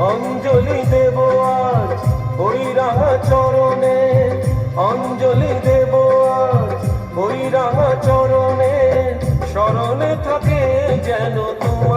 অঞ্জলি দেব আজ ওই চরণে অঞ্জলি দেব আজ ওই রাঙা চরণে শরণে থাকে যেন তুমি